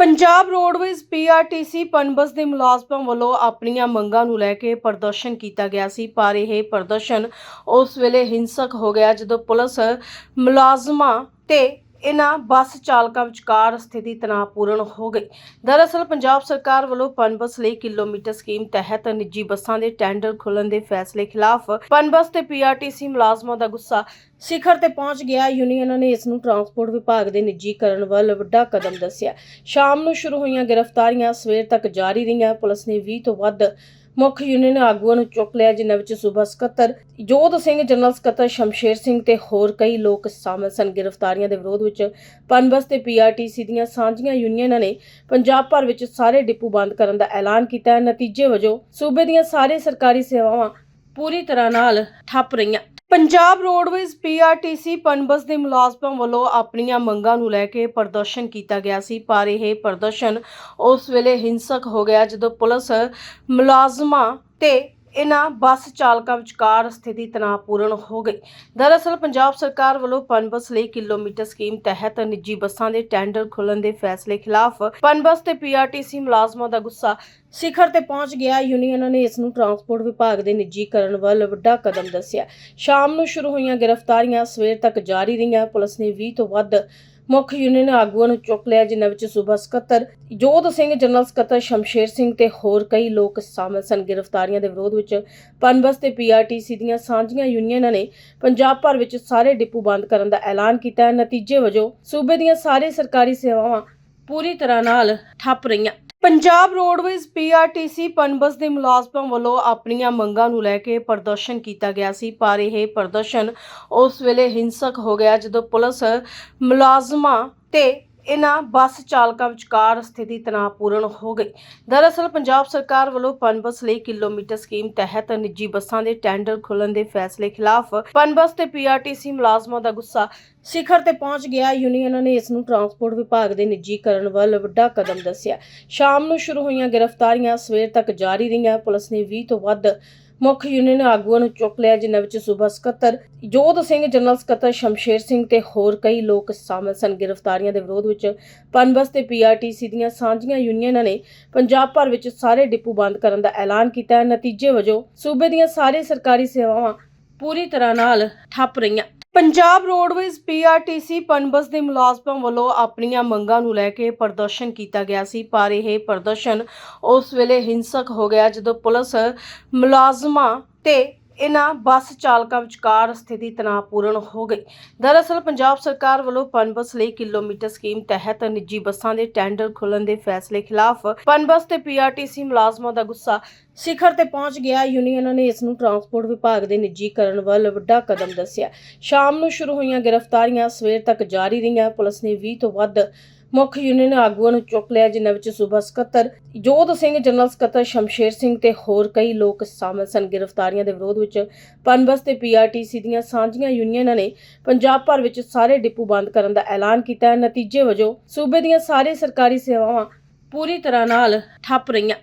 Punjab roadways PRTC Punbus ਦੇ ਮੁਲਾਜ਼ਮਾਂ ਵੱਲੋਂ ਆਪਣੀਆਂ ਮੰਗਾਂ ਨੂੰ ਲੈ ਕੇ ਪ੍ਰਦਰਸ਼ਨ ਕੀਤਾ ਗਿਆ ਸੀ, ਪਰ ਇਹ ਪ੍ਰਦਰਸ਼ਨ ਉਸ ਵੇਲੇ ਹਿੰਸਕ ਹੋ ਗਿਆ ਜਦੋਂ ਪੁਲਿਸ ਮੁਲਾਜ਼ਮਾਂ ਤੇ ਇਹਨਾਂ ਬੱਸ ਚਾਲਕਾਂ ਵਿਚਕਾਰ ਸਥਿਤੀ ਤਣਾਅਪੂਰਨ ਹੋ ਗਈ। ਦਰਅਸਲ, ਪੰਜਾਬ ਸਰਕਾਰ ਵੱਲੋਂ ਪਨਬਸ ਲਈ ਕਿਲੋਮੀਟਰ ਸਕੀਮ ਤਹਿਤ ਨਿੱਜੀ ਬੱਸਾਂ ਦੇ ਟੈਂਡਰ ਖੁੱਲ੍ਹਣ ਦੇ ਫੈਸਲੇ ਖਿਲਾਫ ਪਨਬਸ ਤੇ ਪੀਆਰਟੀਸੀ ਮੁਲਾਜ਼ਮਾਂ ਦਾ ਗੁੱਸਾ। ਸਿਖਰ ਤੇ ਪਹੁੰਚ ਗਿਆ ਯੂਨੀਅਨਾਂ ਨੇ ਇਸ ਨੂੰ ਟਰਾਂਸਪੋਰਟ ਵਿਭਾਗ ਦੇ ਨਿੱਜੀਕਰਨ ਵੱਲ ਵੱਡਾ ਕਦਮ ਦੱਸਿਆ। ਸ਼ਾਮ ਨੂੰ ਸ਼ੁਰੂ ਹੋਈਆਂ ਗ੍ਰਿਫਤਾਰੀਆਂ ਸਵੇਰ ਤੱਕ ਜਾਰੀ ਰਹੀਆਂ। ਪੁਲਿਸ ਨੇ 20 ਤੋਂ ਵੱਧ ਮੁੱਖ ਯੂਨੀਅਨ ਆਗੂਆਂ ਨੂੰ ਚੁੱਕ ਲਿਆ ਜਿਨ੍ਹਾਂ ਵਿੱਚ ਸੂਬਾ ਸਕੱਤਰ ਜੋਧ ਸਿੰਘ ਜਨਰਲ ਸਕੱਤਰ ਸ਼ਮਸ਼ੇਰ ਸਿੰਘ ਤੇ ਹੋਰ ਕਈ ਲੋਕ ਸ਼ਾਮਲ ਸਨ। ਗ੍ਰਿਫਤਾਰੀਆਂ ਦੇ ਵਿਰੋਧ ਵਿੱਚ ਪਨਬਸ ਤੇ ਪੀਆਰਟੀਸੀ ਦੀਆਂ ਸਾਂਝੀਆਂ ਯੂਨੀਅਨਾਂ ਨੇ ਪੰਜਾਬ ਭਰ ਵਿੱਚ ਸਾਰੇ ਡਿਪੂ ਬੰਦ ਕਰਨ ਦਾ ਐਲਾਨ ਕੀਤਾ। ਨਤੀਜੇ ਵਜੋਂ ਸੂਬੇ ਦੀਆਂ ਸਾਰੇ ਸਰਕਾਰੀ ਸੇਵਾਵਾਂ ਪੂਰੀ ਤਰ੍ਹਾਂ ਨਾਲ ਠੱਪ ਰਹੀਆਂ। ਪੰਜਾਬ ਰੋਡਵੇਜ਼ ਪੀਆਰਟੀਸੀ ਪਨਬਸ ਦੇ ਮੁਲਾਜ਼ਮਾਂ ਵੱਲੋਂ ਆਪਣੀਆਂ ਮੰਗਾਂ ਨੂੰ ਲੈ ਕੇ ਪ੍ਰਦਰਸ਼ਨ ਕੀਤਾ ਗਿਆ ਸੀ, ਪਰ ਇਹ ਪ੍ਰਦਰਸ਼ਨ ਉਸ ਵੇਲੇ ਹਿੰਸਕ ਹੋ ਗਿਆ ਜਦੋਂ ਪੁਲਿਸ ਮੁਲਾਜ਼ਮਾਂ ਤੇ ਇਹਨਾਂ ਬੱਸ ਚਾਲਕਾਂ ਵਿਚਕਾਰ ਸਥਿਤੀ ਤਣਾਅਪੂਰਨ ਹੋ ਗਈ। ਦਰਅਸਲ, ਪੰਜਾਬ ਸਰਕਾਰ ਵੱਲੋਂ ਪਨਬਸ ਲਈ ਕਿਲੋਮੀਟਰ ਸਕੀਮ ਤਹਿਤ ਨਿੱਜੀ ਬੱਸਾਂ ਦੇ ਟੈਂਡਰ ਖੁੱਲ੍ਹਣ ਦੇ ਫੈਸਲੇ ਖਿਲਾਫ ਪਨਬਸ ਤੇ ਪੀਆਰਟੀਸੀ ਮੁਲਾਜ਼ਮਾਂ ਦਾ ਗੁੱਸਾ ਸਿਖਰ ਤੇ ਪਹੁੰਚ ਗਿਆ। ਯੂਨੀਅਨਾਂ ਨੇ ਇਸ ਨੂੰ ਟਰਾਂਸਪੋਰਟ ਵਿਭਾਗ ਦੇ ਨਿੱਜੀਕਰਨ ਵੱਲ ਵੱਡਾ ਕਦਮ ਦੱਸਿਆ। ਸ਼ਾਮ ਨੂੰ ਸ਼ੁਰੂ ਹੋਈਆਂ ਗ੍ਰਿਫਤਾਰੀਆਂ ਸਵੇਰ ਤੱਕ ਜਾਰੀ ਰਹੀਆਂ। ਪੁਲਿਸ ਨੇ 20 ਤੋਂ ਵੱਧ ਮੁੱਖ ਯੂਨੀਅਨ ਆਗੂਆਂ ਨੂੰ ਚੁੱਕ ਲਿਆ ਜਿਨ੍ਹਾਂ ਵਿੱਚ ਸੂਬਾ ਸਕੱਤਰ ਜੋਧ ਸਿੰਘ, ਜਨਰਲ ਸਕੱਤਰ ਸ਼ਮਸ਼ੇਰ ਸਿੰਘ ਤੇ ਹੋਰ ਕਈ ਲੋਕ ਸ਼ਾਮਲ ਸਨ। ਗ੍ਰਿਫਤਾਰੀਆਂ ਦੇ ਵਿਰੋਧ ਵਿੱਚ ਪਨਬਸ ਤੇ ਪੀਆਰਟੀਸੀ ਦੀਆਂ ਸਾਂਝੀਆਂ ਯੂਨੀਅਨਾਂ ਨੇ ਪੰਜਾਬ ਭਰ ਵਿੱਚ ਸਾਰੇ ਡਿਪੂ ਬੰਦ ਕਰਨ ਦਾ ਐਲਾਨ ਕੀਤਾ। ਹੈ ਨਤੀਜੇ ਵਜੋਂ ਸੂਬੇ ਦੀਆਂ ਸਾਰੇ ਸਰਕਾਰੀ ਸੇਵਾਵਾਂ ਪੂਰੀ ਤਰ੍ਹਾਂ ਨਾਲ ਠੱਪ ਰਹੀਆਂ। ਪੰਜਾਬ ਰੋਡਵੇਜ਼ ਪੀਆਰਟੀਸੀ ਪਨਬਸ ਦੇ ਮੁਲਾਜ਼ਮਾਂ ਵੱਲੋਂ ਆਪਣੀਆਂ ਮੰਗਾਂ ਨੂੰ ਲੈ ਕੇ ਪ੍ਰਦਰਸ਼ਨ ਕੀਤਾ ਗਿਆ ਸੀ, ਪਰ ਇਹ ਪ੍ਰਦਰਸ਼ਨ ਉਸ ਵੇਲੇ ਹਿੰਸਕ ਹੋ ਗਿਆ ਜਦੋਂ ਪੁਲਿਸ ਮੁਲਾਜ਼ਮਾਂ ਤੇ ਇਹਨਾਂ ਬੱਸ ਚਾਲਕਾਂ ਵਿਚਕਾਰ ਸਥਿਤੀ ਤਣਾਅਪੂਰਨ ਹੋ ਗਈ। ਦਰਅਸਲ, ਪੰਜਾਬ ਸਰਕਾਰ ਵੱਲੋਂ ਪਨਬਸ ਲਈ ਕਿਲੋਮੀਟਰ ਸਕੀਮ ਤਹਿਤ ਨਿੱਜੀ ਬੱਸਾਂ ਦੇ ਟੈਂਡਰ ਖੁੱਲਣ ਦੇ ਫੈਸਲੇ ਖਿਲਾਫ ਪਨਬਸ ਤੇ ਪੀਆਰਟੀਸੀ ਮੁਲਾਜ਼ਮਾਂ ਦਾ ਗੁੱਸਾ ਸਿਖਰ ਤੇ ਪਹੁੰਚ ਗਿਆ। ਯੂਨੀਅਨਾਂ ਨੇ ਇਸ ਨੂੰ ਟਰਾਂਸਪੋਰਟ ਵਿਭਾਗ ਦੇ ਨਿੱਜੀਕਰਨ ਵੱਲ ਵੱਡਾ ਕਦਮ ਦੱਸਿਆ। ਸ਼ਾਮ ਨੂੰ ਸ਼ੁਰੂ ਹੋਈਆਂ ਗ੍ਰਿਫਤਾਰੀਆਂ ਸਵੇਰ ਤੱਕ ਜਾਰੀ ਰਹੀਆਂ। ਪੁਲਿਸ ਨੇ 20 ਤੋਂ ਵੱਧ ਮੁੱਖ ਯੂਨੀਅਨ ਆਗੂਆਂ ਨੂੰ ਚੁੱਕ ਲਿਆ ਜਿਨ੍ਹਾਂ ਵਿੱਚ ਸੂਬਾ ਸਕੱਤਰ ਜੋਧ ਸਿੰਘ, ਜਨਰਲ ਸਕੱਤਰ ਸ਼ਮਸ਼ੇਰ ਸਿੰਘ ਤੇ ਹੋਰ ਕਈ ਲੋਕ ਸ਼ਾਮਲ ਸਨ। ਗ੍ਰਿਫਤਾਰੀਆਂ ਦੇ ਵਿਰੋਧ ਵਿੱਚ ਪਨਬਸ ਤੇ ਪੀਆਰਟੀਸੀ ਦੀਆਂ ਸਾਂਝੀਆਂ ਯੂਨੀਅਨਾਂ ਨੇ ਪੰਜਾਬ ਭਰ ਵਿੱਚ ਸਾਰੇ ਡਿਪੂ ਬੰਦ ਕਰਨ ਦਾ ਐਲਾਨ ਕੀਤਾ। ਨਤੀਜੇ ਵਜੋਂ ਸੂਬੇ ਦੀਆਂ ਸਾਰੇ ਸਰਕਾਰੀ ਸੇਵਾਵਾਂ ਪੂਰੀ ਤਰ੍ਹਾਂ ਨਾਲ ਠੱਪ ਰਹੀਆਂ। ਪੰਜਾਬ ਰੋਡਵੇਜ਼ ਪੀਆਰਟੀਸੀ ਪਨਬਸ ਦੇ ਮੁਲਾਜ਼ਮਾਂ ਵੱਲੋਂ ਆਪਣੀਆਂ ਮੰਗਾਂ ਨੂੰ ਲੈ ਕੇ ਪ੍ਰਦਰਸ਼ਨ ਕੀਤਾ ਗਿਆ ਸੀ, ਪਰ ਇਹ ਪ੍ਰਦਰਸ਼ਨ ਉਸ ਵੇਲੇ ਹਿੰਸਕ ਹੋ ਗਿਆ ਜਦੋਂ ਪੁਲਿਸ ਮੁਲਾਜ਼ਮਾਂ ਤੇ ਇਹਨਾਂ ਬੱਸ ਚਾਲਕਾਂ ਵਿਚਕਾਰ ਸਥਿਤੀ ਤਣਾਅਪੂਰਨ ਹੋ ਗਈ। ਦਰਅਸਲ, ਪੰਜਾਬ ਸਰਕਾਰ ਵੱਲੋਂ ਪਨਬਸ ਲਈ ਕਿਲੋਮੀਟਰ ਸਕੀਮ ਤਹਿਤ ਨਿੱਜੀ ਬੱਸਾਂ ਦੇ ਟੈਂਡਰ ਖੁੱਲ੍ਹਣ ਦੇ ਫੈਸਲੇ ਖਿਲਾਫ ਪਨਬਸ ਤੇ ਪੀਆਰਟੀਸੀ ਮੁਲਾਜ਼ਮਾਂ ਦਾ ਗੁੱਸਾ ਸਿਖਰ ਤੇ ਪਹੁੰਚ ਗਿਆ। ਯੂਨੀਅਨਾਂ ਨੇ ਇਸ ਨੂੰ ਟਰਾਂਸਪੋਰਟ ਵਿਭਾਗ ਦੇ ਨਿੱਜੀਕਰਨ ਵੱਲ ਵੱਡਾ ਕਦਮ ਦੱਸਿਆ। ਸ਼ਾਮ ਨੂੰ ਸ਼ੁਰੂ ਹੋਈਆਂ ਗ੍ਰਿਫਤਾਰੀਆਂ ਸਵੇਰ ਤੱਕ ਜਾਰੀ ਰਹੀਆਂ। ਪੁਲਿਸ ਨੇ 20 ਤੋਂ ਵੱਧ ਮੁੱਖ ਯੂਨੀਅਨ ਆਗੂਆਂ ਨੂੰ ਚੁੱਕ ਲਿਆ ਜਿਨ੍ਹਾਂ ਵਿੱਚ ਸੂਬਾ ਸਕੱਤਰ ਜੋਧ ਸਿੰਘ ਜਨਰਲ ਸਕੱਤਰ ਸ਼ਮਸ਼ੇਰ ਸਿੰਘ ਤੇ ਹੋਰ ਕਈ ਲੋਕ ਸ਼ਾਮਲ ਸਨ। ਗ੍ਰਿਫਤਾਰੀਆਂ ਦੇ ਵਿਰੋਧ ਵਿੱਚ ਪਨਬਸ ਤੇ ਪੀਆਰਟੀਸੀ ਦੀਆਂ ਸਾਂਝੀਆਂ ਯੂਨੀਅਨਾਂ ਨੇ ਪੰਜਾਬ ਭਰ ਵਿੱਚ ਸਾਰੇ ਡਿਪੂ ਬੰਦ ਕਰਨ ਦਾ ਐਲਾਨ ਕੀਤਾ ਨਤੀਜੇ ਵਜੋਂ ਸੂਬੇ ਦੀਆਂ ਸਾਰੇ ਸਰਕਾਰੀ ਸੇਵਾਵਾਂ ਪੂਰੀ ਤਰ੍ਹਾਂ ਨਾਲ ਠੱਪ ਰਹੀਆਂ।